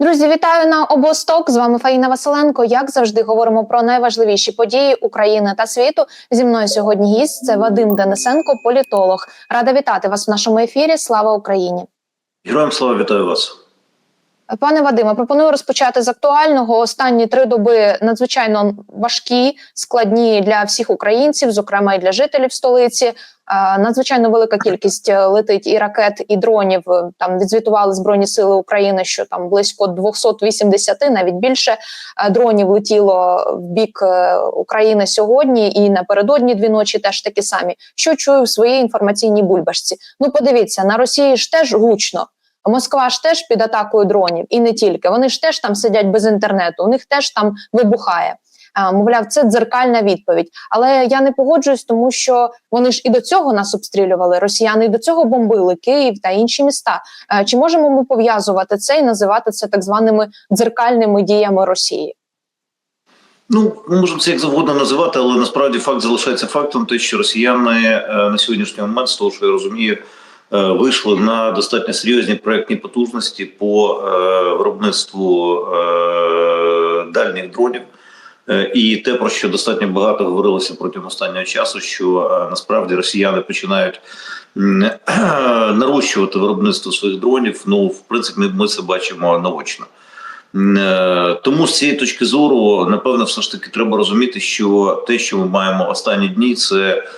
Друзі, вітаю на обосток. З вами Фаїна Василенко. Як завжди, говоримо про найважливіші події України та світу. Зі мною сьогодні гість це Вадим Денисенко, політолог. Рада вітати вас в нашому ефірі. Слава Україні! Героям слава вітаю вас. Пане Вадиме, пропоную розпочати з актуального. Останні три доби надзвичайно важкі, складні для всіх українців, зокрема і для жителів столиці. Надзвичайно велика кількість е, летить і ракет, і дронів. Е, Там відзвітували збройні сили України, що там близько 280, навіть більше е, дронів летіло в бік України сьогодні, і напередодні дві ночі теж такі самі. Що чую в своїй інформаційній бульбашці? Ну, подивіться, на Росії ж теж гучно. Москва ж теж під атакою дронів, і не тільки. Вони ж теж там сидять без інтернету. У них теж там вибухає. Мовляв, це дзеркальна відповідь. Але я не погоджуюсь, тому що вони ж і до цього нас обстрілювали. Росіяни і до цього бомбили Київ та інші міста. Чи можемо ми пов'язувати це і називати це так званими дзеркальними діями Росії? Ну, ми можемо це як завгодно називати, але насправді факт залишається фактом, те, що росіяни е, на сьогоднішній момент, з того, що я розумію, е, вийшли на достатньо серйозні проектні потужності по е, виробництву дальніх дронів. Е, І те, про що достатньо багато говорилося протягом останнього часу, що е, насправді росіяни починають нарощувати виробництво своїх дронів. Ну, в принципі, ми це бачимо наочно. Е, Тому з цієї точки зору, напевно, все ж таки треба розуміти, що те, що ми маємо останні дні, це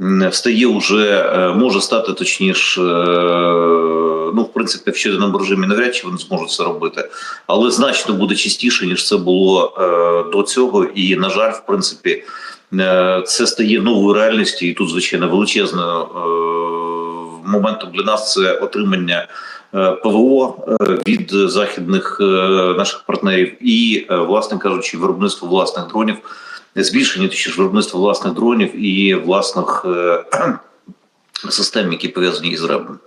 м, стає вже е, може стати точніше. е, Ну, в принципі, в щоденному режимі навряд чи вони зможуть це робити, але значно буде частіше ніж це було е, до цього. І на жаль, в принципі, це стає новою реальністю, і тут звичайно величезною моментом для нас це отримання. ПВО від західних наших партнерів, і, власне кажучи, виробництво власних дронів, збільшення точніше виробництво власних дронів і власних е, систем, які пов'язані із РЕБом.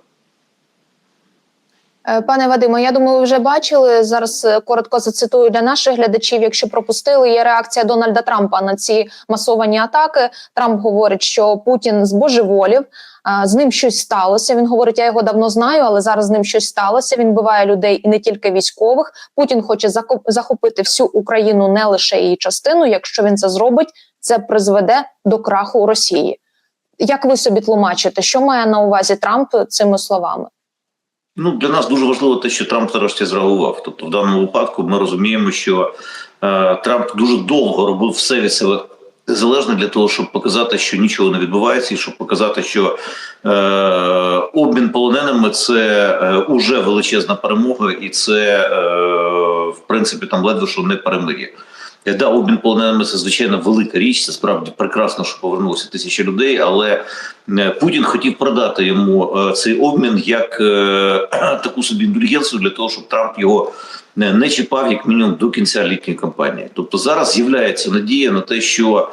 Е, Пане Вадиме, я думаю, ви вже бачили зараз. е, Коротко зацитую для наших глядачів. Якщо пропустили, є реакція Дональда Трампа на ці масовані атаки. Трамп говорить, що Путін збожеволів, а, з ним щось сталося. Він говорить, я його давно знаю, але зараз з ним щось сталося. Він биває людей і не тільки військових. Путін хоче захопити всю Україну, не лише її частину. Якщо він це зробить, це призведе до краху Росії. Як ви собі тлумачите, що має на увазі Трамп цими словами? Ну для нас дуже важливо те, що Трамп нарешті зреагував. Тобто, в даному випадку ми розуміємо, що е, Трамп дуже довго робив все від себе залежне для того, щоб показати, що нічого не відбувається, і щоб показати, що е, обмін полоненими це е, уже величезна перемога, і це е, в принципі там ледве що не перемир'я. Е, Да, обмін полоненими це звичайно велика річ. Це справді прекрасно, що повернулося тисячі людей. Але е, Путін хотів продати йому е, цей обмін як таку собі індульгенцію для того, щоб Трамп його не, чіпав як мінімум до кінця літньої кампанії. Тобто зараз з'являється надія на те, що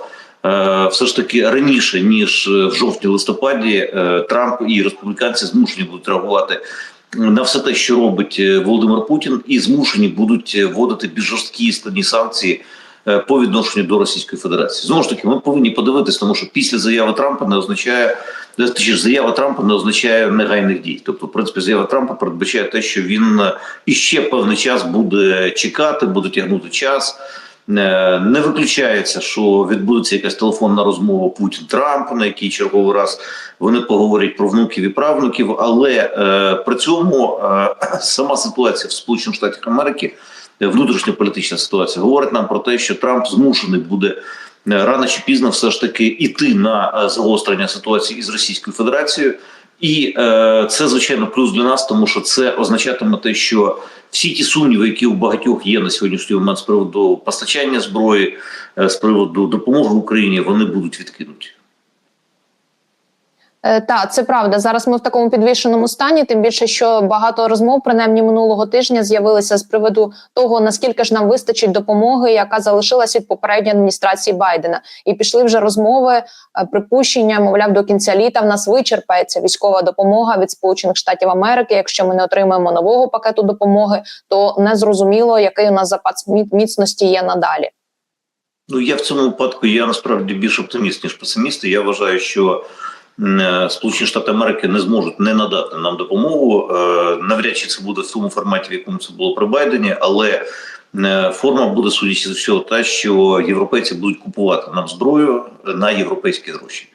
все ж таки раніше ніж в жовтні-листопаді е, Трамп і республіканці змушені будуть реагувати. На все те, що робить Володимир Путін, і змушені будуть вводити більш жорсткі складні санкції по відношенню до Російської Федерації. Знову ж таки, ми повинні подивитись, тому що після заяви Трампа не означає е, точніше, заява Трампа не означає негайних дій. Тобто, в принципі, заява Трампа передбачає те, що він е, іще певний час буде чекати, буде тягнути час. Е, Не виключається, що відбудеться якась телефонна розмова Путін Трамп, на який черговий раз вони поговорять про внуків і правнуків. Але е, при цьому е, сама ситуація в Сполучених Штатах Америки, е, внутрішньополітична ситуація, говорить нам про те, що Трамп змушений буде е, рано чи пізно все ж таки іти на е, загострення ситуації із Російською Федерацією. І е, це звичайно плюс для нас, тому що це означатиме те, що всі ті сумніви, які у багатьох є на сьогоднішній момент з приводу постачання зброї, е, з приводу допомоги Україні, вони будуть відкинуті. Е, Так, це правда. Зараз ми в такому підвішеному стані. Тим більше, що багато розмов, принаймні минулого тижня, з'явилися з приводу того, наскільки ж нам вистачить допомоги, яка залишилась від попередньої адміністрації Байдена, і пішли вже розмови, е, припущення. Мовляв, до кінця літа в нас вичерпається військова допомога від Сполучених Штатів Америки. Якщо ми не отримаємо нового пакету допомоги, то не зрозуміло, який у нас запас мі- міцності є надалі. Ну я в цьому випадку я насправді більш оптиміст ніж песиміст. Я вважаю, що Сполучені Штати Америки не зможуть не надати нам допомогу. Е, Навряд чи це буде в тому форматі, в якому це було при Байдені, але е, форма буде судячи з всього та, що європейці будуть купувати нам зброю на європейські гроші.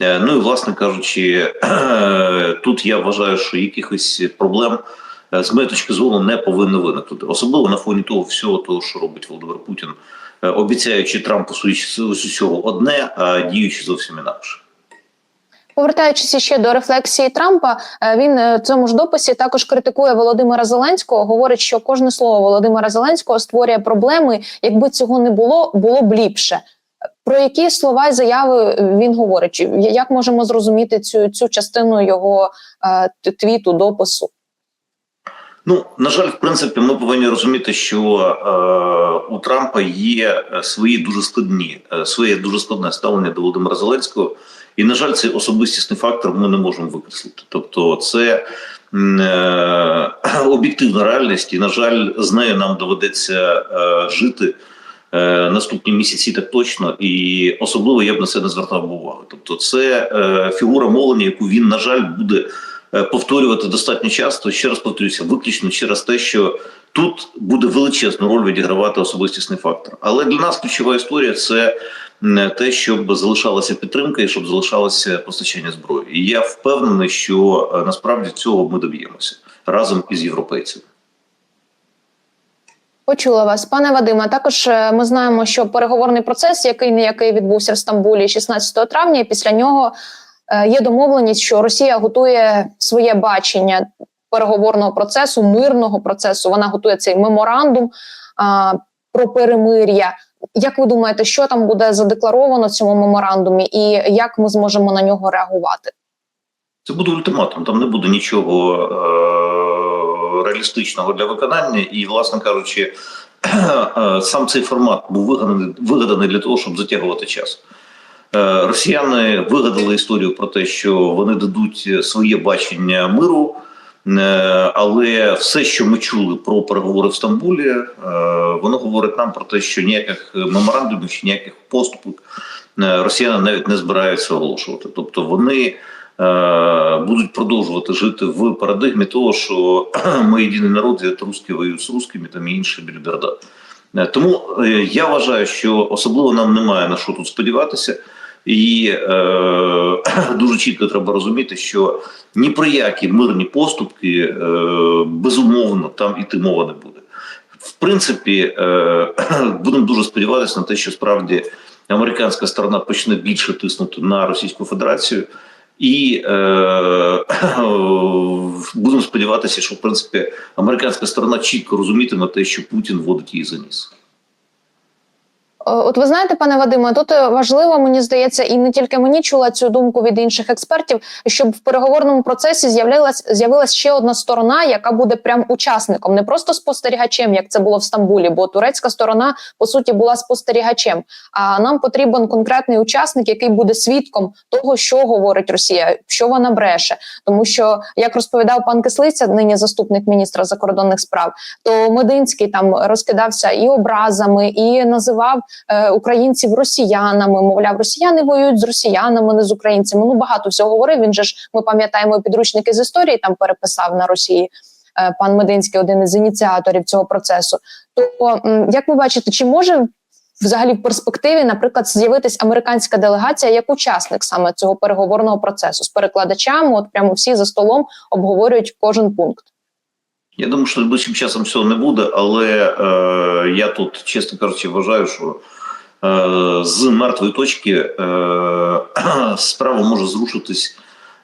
Е, Ну і власне кажучи, тут я вважаю, що якихось проблем е, з моєї точки зору не повинно виникнути, особливо на фоні того всього, того, що робить Володимир Путін, е, обіцяючи Трампу судячи з усього одне, а діючи зовсім інакше. Повертаючись ще до рефлексії Трампа, е, він е, в цьому ж дописі також критикує Володимира Зеленського. Говорить, що кожне слово Володимира Зеленського створює проблеми. Якби цього не було, було б ліпше. Про які слова і заяви він говорить? Як можемо зрозуміти цю, цю частину його е, твіту, допису? Ну на жаль, в принципі, ми повинні розуміти, що е, у Трампа є е, свої дуже складні, е, своє дуже складне ставлення до Володимира Зеленського, і на жаль, цей особистісний фактор ми не можемо викреслити. Тобто, це е, об'єктивна реальність, і на жаль, з нею нам доведеться е, жити. е, Наступні місяці так точно, і особливо я б на це не звертав уваги. Тобто, це фігура мовлення, яку він, на жаль, буде повторювати достатньо часто. Ще раз повторюся, виключно через те, що тут буде величезну роль відігравати особистісний фактор. Але для нас ключова історія це те, щоб залишалася підтримка і щоб залишалося постачання зброї. І я впевнений, що е, насправді цього ми доб'ємося разом із європейцями. Почула вас, пане Вадиме. Також е, ми знаємо, що переговорний процес, який не який відбувся в Стамбулі 16 травня, і після нього е, є домовленість, що Росія готує своє бачення переговорного процесу, мирного процесу. Вона готує цей меморандум а, про перемир'я. Як ви думаєте, що там буде задекларовано в цьому меморандумі, і як ми зможемо на нього реагувати? Це буде ультиматум, там не буде нічого е- реалістичного для виконання, і, власне кажучи, е, сам цей формат був вигаданий, вигаданий для того, щоб затягувати час. Е, Росіяни вигадали історію про те, що вони дадуть своє бачення миру, але все, що ми чули про переговори в Стамбулі, е, воно говорить нам про те, що ніяких меморандумів чи ніяких поступок е, росіяни навіть не збираються оголошувати. Тобто вони е, будуть продовжувати жити в парадигмі того, що ми єдиний народ, і русські воюють з русскими, там і інше більберда. Е, Тому е, я вважаю, що особливо нам немає на що тут сподіватися. І е, дуже чітко треба розуміти, що ні про які мирні поступки е, безумовно там іти мова не буде. В принципі, е, будемо дуже сподіватися на те, що справді американська сторона почне більше тиснути на Російську Федерацію, і е, будемо сподіватися, що в принципі американська сторона чітко розумітиме те, що Путін вводить її за ніс. Е, От ви знаєте, пане Вадиме, тут е, важливо, мені здається, і не тільки мені чула цю думку від інших експертів, щоб в переговорному процесі з'явилась з'явилась ще одна сторона, яка буде прям учасником, не просто спостерігачем, як це було в Стамбулі, бо турецька сторона по суті була спостерігачем. А нам потрібен конкретний учасник, який буде свідком того, що говорить Росія, що вона бреше. Тому що, як розповідав пан Кислиця, нині заступник міністра закордонних справ, то Мединський там розкидався і образами, і називав українців росіянами. Мовляв, росіяни воюють з росіянами, не з українцями. Ну багато всього говорив. Він же ж ми пам'ятаємо підручники з історії. Там переписав на Росії. е, Пан Мединський, один із ініціаторів цього процесу. То як ви бачите, чи може взагалі в перспективі, наприклад, з'явитись американська делегація як учасник саме цього переговорного процесу з перекладачами? От прямо всі за столом обговорюють кожен пункт. Я думаю, що найближчим часом цього не буде, але е, я тут, чесно кажучи, вважаю, що е, з мертвої точки е, справа може зрушитись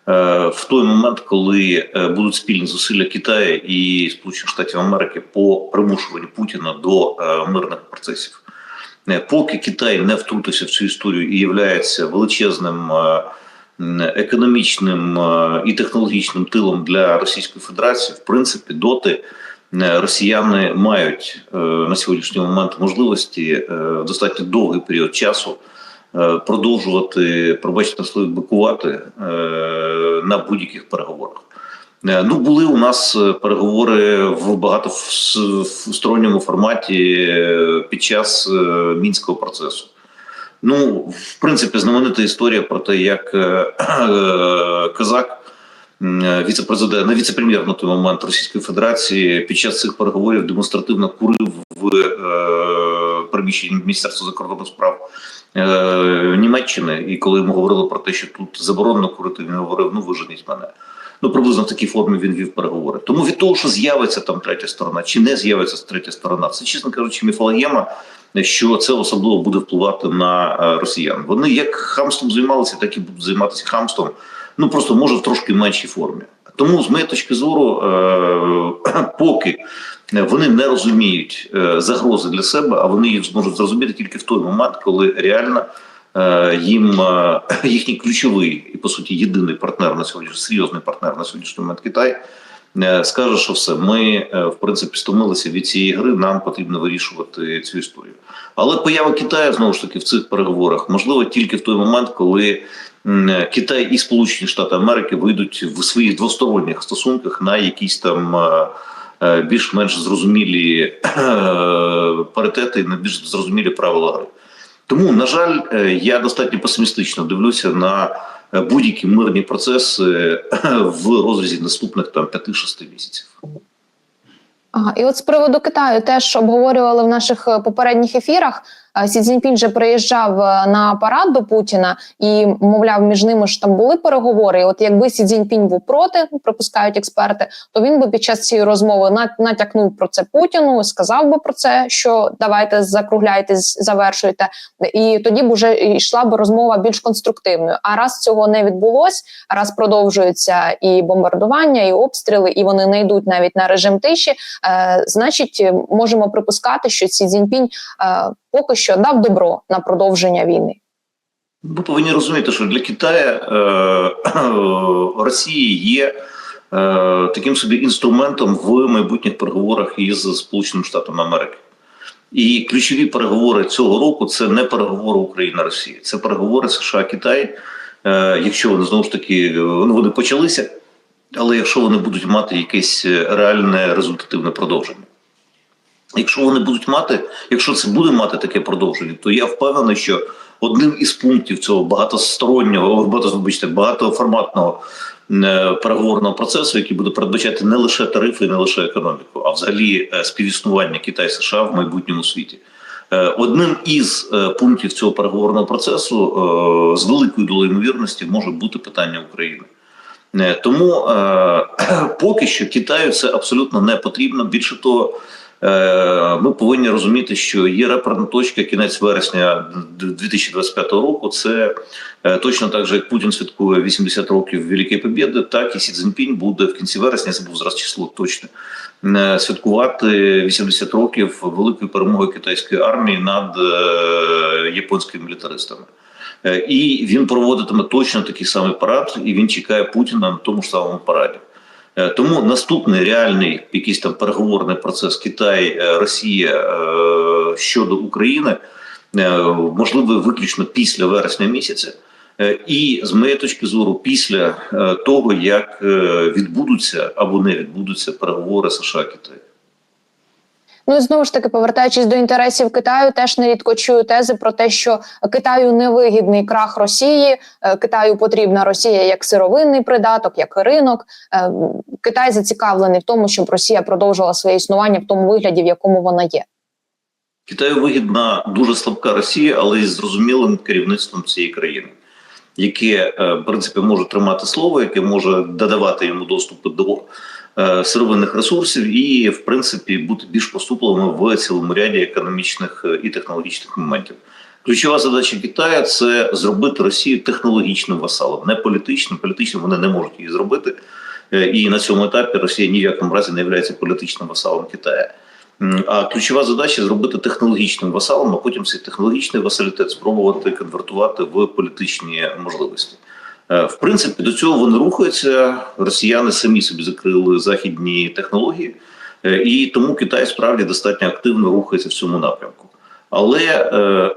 е, в той момент, коли е, будуть спільні зусилля Китаю і Сполучених Штатів Америки по примушуванню Путіна до е, мирних процесів. Е, Поки Китай не втрутився в цю історію і є величезним. е, економічним е, і технологічним тилом для Російської Федерації, в принципі, доти е, росіяни мають е, на сьогоднішній момент можливості в достатньо довгий період часу продовжувати, пробачте слові, бикувати на будь-яких переговорах. Ну, були у нас переговори в багатосторонньому форматі е, під час мінського процесу. Ну, в принципі, знаменита історія про те, як е, е, Казак, е, віце-президент, не віце-прем'єр на той момент Російської Федерації, під час цих переговорів демонстративно курив в приміщенні Міністерства закордонних справ Німеччини. І коли йому говорили про те, що тут заборонено курити, він говорив: ну виженіть мене. Ну, приблизно в такій формі він вів переговори. Тому від того, що з'явиться там третя сторона, чи не з'явиться третя сторона, це, чесно кажучи, міфологема, що це особливо буде впливати на е, росіян. Вони як хамством займалися, так і будуть займатися хамством. Ну просто може в трошки меншій формі. Тому, з моєї точки зору, е, поки вони не розуміють е, загрози для себе, а вони їх зможуть зрозуміти тільки в той момент, коли реально їм е, їхній ключовий і по суті єдиний партнер на сьогодні, серйозний партнер на сьогоднішній момент Китай. е, Скаже, що все, ми е, в принципі стомилися від цієї гри. Нам потрібно вирішувати цю історію. Але поява Китаю знову ж таки в цих переговорах можливо тільки в той момент, коли Китай і Сполучені Штати Америки вийдуть в своїх двосторонніх стосунках на якісь там е, е, більш-менш зрозумілі е, паритети, на більш зрозумілі правила гри. Тому, на жаль, е, я достатньо песимістично дивлюся на е, будь-які мирні процеси е, в розрізі наступних там 5-6 місяців. Ага, і от з приводу Китаю теж обговорювали в наших попередніх ефірах. Е, Сі Цзіньпін же приїжджав е, на парад до Путіна і, мовляв, між ними ж там були переговори. І от якби Сі Цзіньпінь був проти, припускають експерти, то він би під час цієї розмови натякнув про це Путіну, сказав би про це, що давайте закругляйтесь, завершуйте. І тоді б уже йшла б розмова більш конструктивною. А раз цього не відбулось, раз продовжуються і бомбардування, і обстріли, і вони не йдуть навіть на режим тиші. Е, значить, можемо припускати, що Сі Цзіньпінь е, поки що дав добро на продовження війни. Ви повинні розуміти, що для Китаю е, Росія є е, таким собі інструментом в майбутніх переговорах із Сполученими Штатами Америки. І ключові переговори цього року це не переговори Україна-Росія, це переговори США-Китай. Е, якщо вони знову ж таки ну, вони почалися, але якщо вони будуть мати якесь реальне результативне продовження. Якщо вони будуть мати, якщо це буде мати таке продовження, то я впевнений, що одним із пунктів цього багатостороннього, багато, вибачте, багатоформатного е, переговорного процесу, який буде передбачати не лише тарифи, не лише економіку, а взагалі е, співіснування Китай США в майбутньому світі. Е, Одним із пунктів цього переговорного процесу з великою долею ймовірності може бути питання України. Тому поки що Китаю це абсолютно не потрібно. Більше того, ми повинні розуміти, що є реперна точка кінець вересня 2025 року. Це е, точно так же, як Путін святкує 80 років Великої Побєди, так і Сі Цзіньпінь буде в кінці вересня, забув зараз число точно, е, святкувати 80 років великої перемоги китайської армії над е, японськими мілітаристами. Е, І він проводитиме точно такий самий парад, і він чекає Путіна на тому ж самому параді. Е, Тому наступний реальний якийсь там переговорний процес Китай, е, Росія е, щодо України можливо виключно після вересня місяця. І з моєї точки зору, після того як відбудуться або не відбудуться переговори США Китай. Ну і знову ж таки, повертаючись до інтересів Китаю, теж нерідко чую тези про те, що Китаю невигідний крах Росії. е, Китаю потрібна Росія як сировинний придаток, як ринок. Е, Китай зацікавлений в тому, щоб Росія продовжувала своє існування в тому вигляді, в якому вона є. Китаю вигідна дуже слабка Росія, але із зрозумілим керівництвом цієї країни, яке е, в принципі може тримати слово, яке може додавати йому доступ до сировинних ресурсів, і в принципі бути більш поступливими в цілому ряді економічних е, і технологічних моментів. Ключова задача Китаю це зробити Росію технологічним васалом, не політичним. Політичним вони не можуть її зробити. Е, І на цьому етапі Росія ні в якому разі не є політичним васалом Китаю. А ключова задача зробити технологічним васалом, а потім цей технологічний васалітет спробувати конвертувати в політичні можливості. Е, В принципі, до цього вони рухаються. Росіяни самі собі закрили західні технології, е, і тому Китай справді достатньо активно рухається в цьому напрямку. Але е,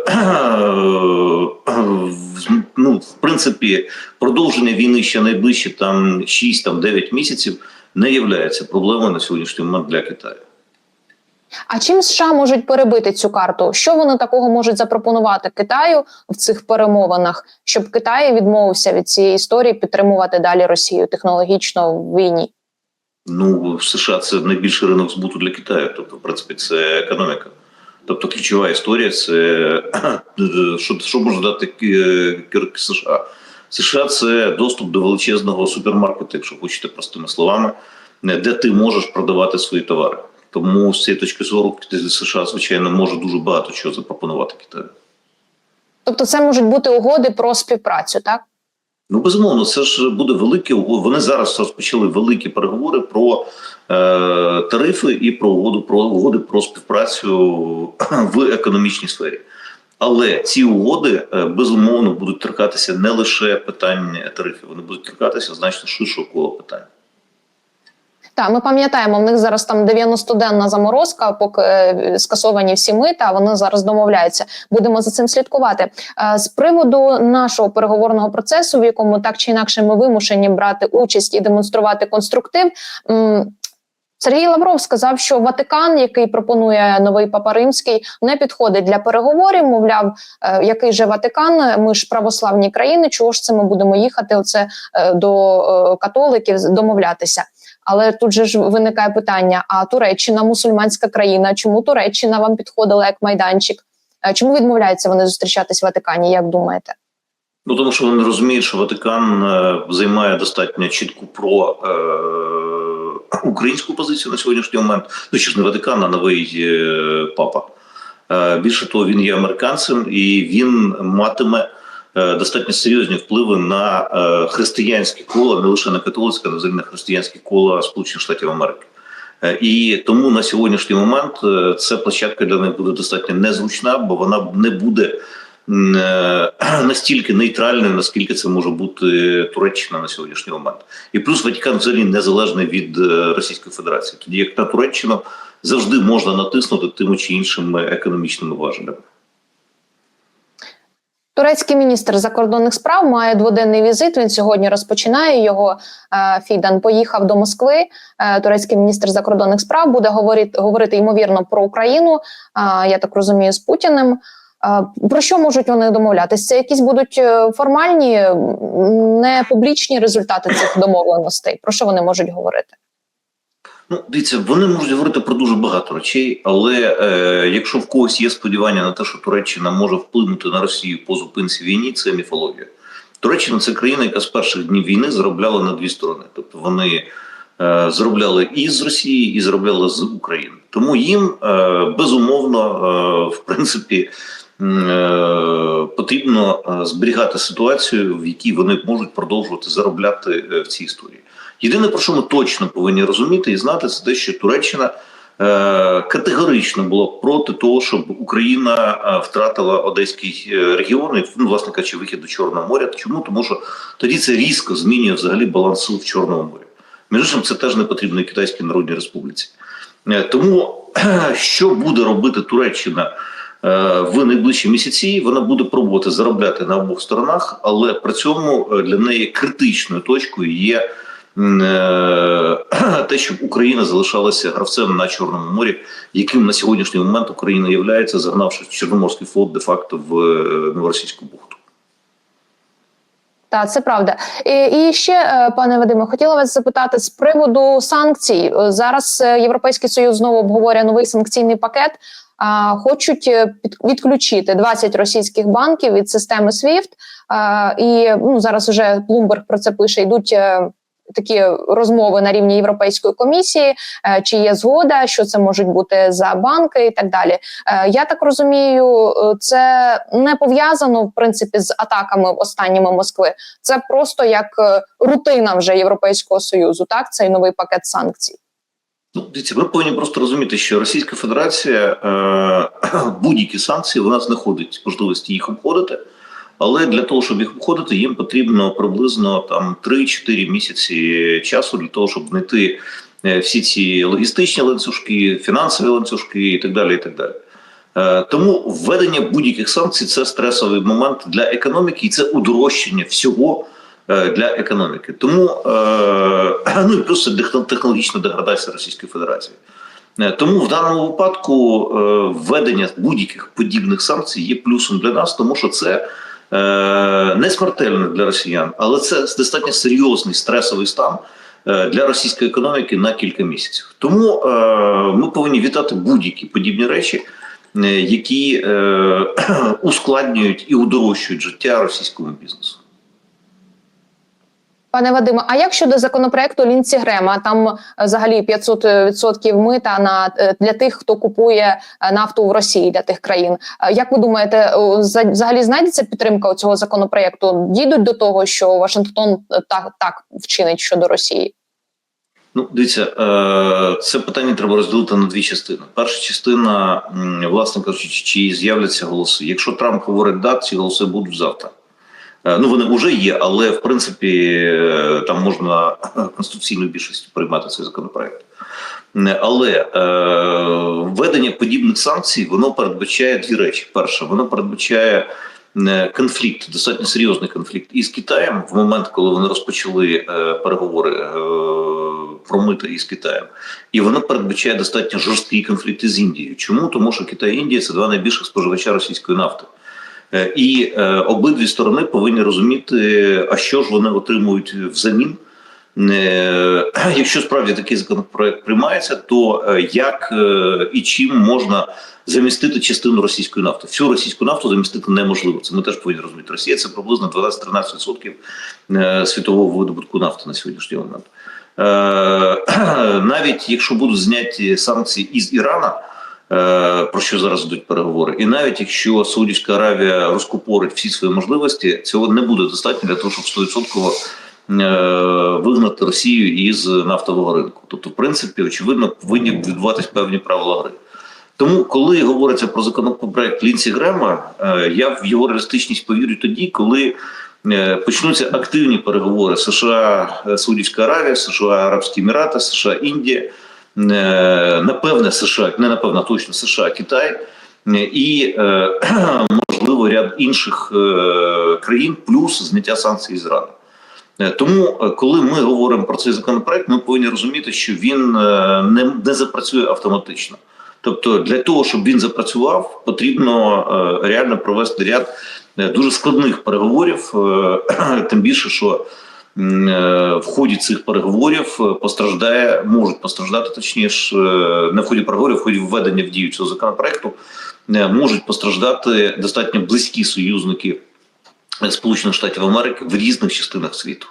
ну, в принципі, продовження війни ще найближчі там 6-9 місяців не є проблемою на сьогоднішній момент для Китаю. А чим США можуть перебити цю карту? Що вони такого можуть запропонувати Китаю в цих перемовинах, щоб Китай відмовився від цієї історії підтримувати далі Росію технологічно в війні? Ну, США це найбільший ринок збуту для Китаю. Тобто, в принципі, це економіка. Тобто, ключова історія це що, що може дати Ки- США. США це доступ до величезного супермаркету, якщо хочете простими словами, де ти можеш продавати свої товари. Тому з цієї точки зору США, звичайно, може дуже багато чого запропонувати Китаю. Тобто, це можуть бути угоди про співпрацю, так? Ну, безумовно, це ж буде велике угод- Вони зараз розпочали великі переговори про е, тарифи і про угоду про угоди про співпрацю в економічній сфері. Але ці угоди е, безумовно будуть торкатися не лише питань тарифів, вони будуть торкатися значно ширшого кола питань. Так, ми пам'ятаємо, в них зараз там 90-денна заморозка, поки е, скасовані всі мита. Вони зараз домовляються. Будемо за цим слідкувати. Е, З приводу нашого переговорного процесу, в якому так чи інакше ми вимушені брати участь і демонструвати конструктив. Сергій Лавров сказав, що Ватикан, який пропонує новий папа римський, не підходить для переговорів. Мовляв, е, який же Ватикан? Ми ж православні країни. Чого ж це ми будемо їхати? Оце до католиків домовлятися. Але тут же ж виникає питання: а Туреччина мусульманська країна? Чому Туреччина вам підходила як майданчик? Е, Чому відмовляються вони зустрічатись в Ватикані? Як думаєте? Ну тому що вони розуміють, що Ватикан е, займає достатньо чітку про е, українську позицію на сьогоднішній момент. Ну чи ж не Ватикан, а новий е, папа. Е, більше того, він є американцем і він матиме достатньо серйозні впливи на е, християнські кола, не лише на католицьке, а взагалі на християнські кола Сполучених Штатів Америки. Е, І тому на сьогоднішній момент е, ця площадка для них буде достатньо незручна, бо вона не буде е, настільки нейтральною, наскільки це може бути Туреччина на сьогоднішній момент. І плюс Ватикан взагалі незалежний від е, Російської Федерації. Тоді як на Туреччину завжди можна натиснути тими чи іншими економічними важелями. Турецький міністр закордонних справ має дводенний візит. Він сьогодні розпочинає його. Е, Фідан поїхав до Москви. Е, Турецький міністр закордонних справ буде говорити, говорити ймовірно про Україну. е, Я так розумію, з Путіним. Про що можуть вони домовлятися? Це якісь будуть формальні, не публічні результати цих домовленостей. Про що вони можуть говорити? Ну, дивіться, вони можуть говорити про дуже багато речей, але е, якщо в когось є сподівання на те, що Туреччина може вплинути на Росію по зупинці війні, це міфологія. Туреччина це країна, яка з перших днів війни заробляла на дві сторони. Тобто вони е, заробляли і з Росії, і заробляли з України. Тому їм е, безумовно, е, в принципі, е, потрібно е, зберігати ситуацію, в якій вони можуть продовжувати заробляти е, в цій історії. Єдине, про що ми точно повинні розуміти і знати, це те, що Туреччина е, категорично була проти того, щоб Україна е, втратила Одеський е, регіон і, ну, власне кажучи, вихід до Чорного моря. Чому? Тому що тоді це різко змінює взагалі баланс сил в Чорному морі. Між іншим, це теж не потрібно Китайській Народній Республіці. Тому що буде робити Туреччина в найближчі місяці? Вона буде пробувати заробляти на обох сторонах, але при цьому для неї критичною точкою є те, щоб Україна залишалася гравцем на Чорному морі, яким на сьогоднішній момент Україна є, загнавши Чорноморський флот де-факто в е, новоросійську бухту. Так, це правда. І, і ще, е, пане Вадиме, хотіла вас запитати з приводу санкцій. Е, Зараз е, Європейський Союз знову обговорює новий санкційний пакет. Хочуть е, відключити 20 російських банків від системи SWIFT. І ну зараз вже Bloomberg про це пише. Йдуть е, такі розмови на рівні Європейської комісії, е, чи є згода, що це можуть бути за банки і так далі. Е, Я так розумію, е, це не пов'язано в принципі з атаками останніми Москви. Це просто як рутина вже Європейського союзу. Так, цей новий пакет санкцій. Ну, дивіться, ми повинні просто розуміти, що Російська Федерація е, будь-які санкції вона знаходить можливості їх обходити. Але для того, щоб їх обходити, їм потрібно приблизно там 3-4 місяці часу для того, щоб знайти е, всі ці логістичні ланцюжки, фінансові ланцюжки і так далі. І так далі. Е, Тому введення будь-яких санкцій це стресовий момент для економіки, і це удорожчання всього е, для економіки. Тому ну і плюс технологічна деградація Російської Федерації. Тому в даному випадку введення будь-яких подібних санкцій є плюсом для нас, тому що це не смертельне для росіян, але це достатньо серйозний стресовий стан е, для російської економіки на кілька місяців. Тому е, ми повинні вітати будь-які подібні речі, е, які е, ускладнюють і удорожчують життя російському бізнесу. Пане Вадиме, а як щодо законопроекту Лінці Грема? Там е, взагалі 500% мита на е, для тих, хто купує е, нафту в Росії для тих країн. Е, Як ви думаєте, взагалі знайдеться підтримка у цього законопроекту? Дійдуть до того, що Вашингтон е, так так вчинить щодо Росії? Ну, дивіться, е, це питання треба розділити на дві частини. Перша частина, власне кажучи, чи з'являться голоси. Якщо Трамп говорить да, ці голоси будуть завтра. Е, Ну, вони вже є, але в принципі е, там можна конституційною більшістю приймати цей законопроект. Е, Але е, введення подібних санкцій воно передбачає дві речі. Перше, воно передбачає конфлікт, достатньо серйозний конфлікт із Китаєм в момент, коли вони розпочали е, переговори е, про мита із Китаєм, і воно передбачає достатньо жорсткий конфлікт із Індією. Чому? Тому що Китай і Індія це два найбільших споживача російської нафти. Е, І е, обидві сторони повинні розуміти, а що ж вони отримують взамін. Е, Якщо справді такий законопроект приймається, то як і чим можна замістити частину російської нафти? Всю російську нафту замістити неможливо. Це ми теж повинні розуміти. Росія це приблизно 12-13% е, світового видобутку нафти на сьогоднішній момент. Навіть якщо будуть зняті санкції із Ірана. Е, Про що зараз йдуть переговори, і навіть якщо Саудівська Аравія розкупорить всі свої можливості, цього не буде достатньо для того, щоб 100% е, вигнати Росію із нафтового ринку. Тобто, в принципі, очевидно, повинні відбуватись певні правила гри. Тому, коли говориться про законопроект Лінсі Грема, е, я в його реалістичність повірю тоді, коли почнуться активні переговори США, Саудівська Аравія, США, Арабські Емірати, США, Індія, напевне, США, не напевне, точно США, Китай е, і е, можливо ряд інших е, країн, плюс зняття санкцій. Е, Тому, е, коли ми говоримо про цей законопроект, ми повинні розуміти, що він е, не, не запрацює автоматично. Тобто, для того, щоб він запрацював, потрібно е, реально провести ряд е, дуже складних переговорів, е, тим більше, що е, в ході цих переговорів е, постраждає, можуть постраждати, точніше, е, не в ході переговорів, в ході введення в дію цього законопроекту, е, можуть постраждати достатньо близькі союзники Сполучених Штатів Америки в різних частинах світу.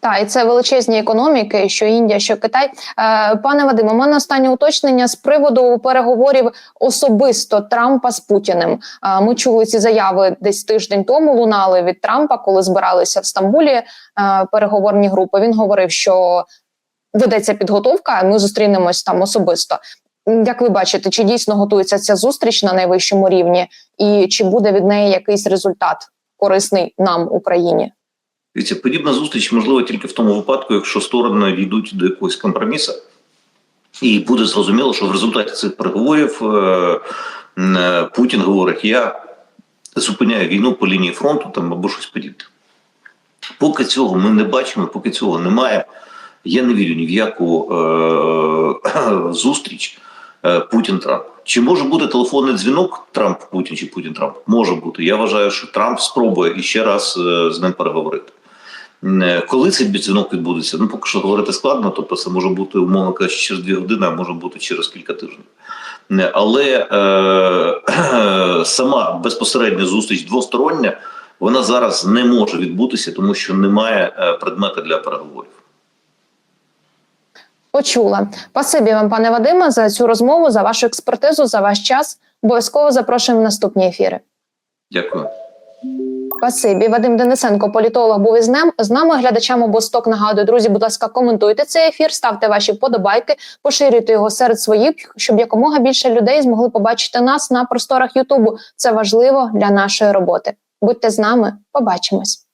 Так, і це величезні економіки, що Індія, що Китай. Е, пане Вадиме, у мене останнє уточнення з приводу переговорів особисто Трампа з Путіним. Е, ми чули ці заяви десь тиждень тому. Лунали від Трампа, коли збиралися в Стамбулі е, переговорні групи. Він говорив, що ведеться підготовка, ми зустрінемось там особисто. Як ви бачите, чи дійсно готується ця зустріч на найвищому рівні, і чи буде від неї якийсь результат корисний нам, Україні? Дивіться, подібна зустріч можлива тільки в тому випадку, якщо сторони дійдуть до якогось компромісу, і буде зрозуміло, що в результаті цих переговорів е, е, Путін говорить: я зупиняю війну по лінії фронту там або щось подібне. Поки цього ми не бачимо, поки цього немає. Я не вірю ні в яку е, зустріч е, Путін-Трамп. Чи може бути телефонний дзвінок Трамп Путін чи Путін Трамп? Може бути. Я вважаю, що Трамп спробує іще раз е, з ним переговорити. Е, Коли цей дзвінок відбудеться? Ну поки що говорити складно, тобто це може бути умовно кажучи, через дві години, а може бути через кілька тижнів. Е, Але е, сама безпосередня зустріч двостороння, вона зараз не може відбутися, тому що немає е, предмета для переговорів. Почула. Спасибі вам, пане Вадиме, за цю розмову, за вашу експертизу, за ваш час. Обов'язково запрошуємо в наступні ефіри. Дякую. Спасибі. Вадим Денисенко, політолог, був із ним. З нами глядачам обосток нагадую, друзі. Будь ласка, коментуйте цей ефір, ставте ваші вподобайки, поширюйте його серед своїх, щоб якомога більше людей змогли побачити нас на просторах Ютубу. Це важливо для нашої роботи. Будьте з нами, побачимось.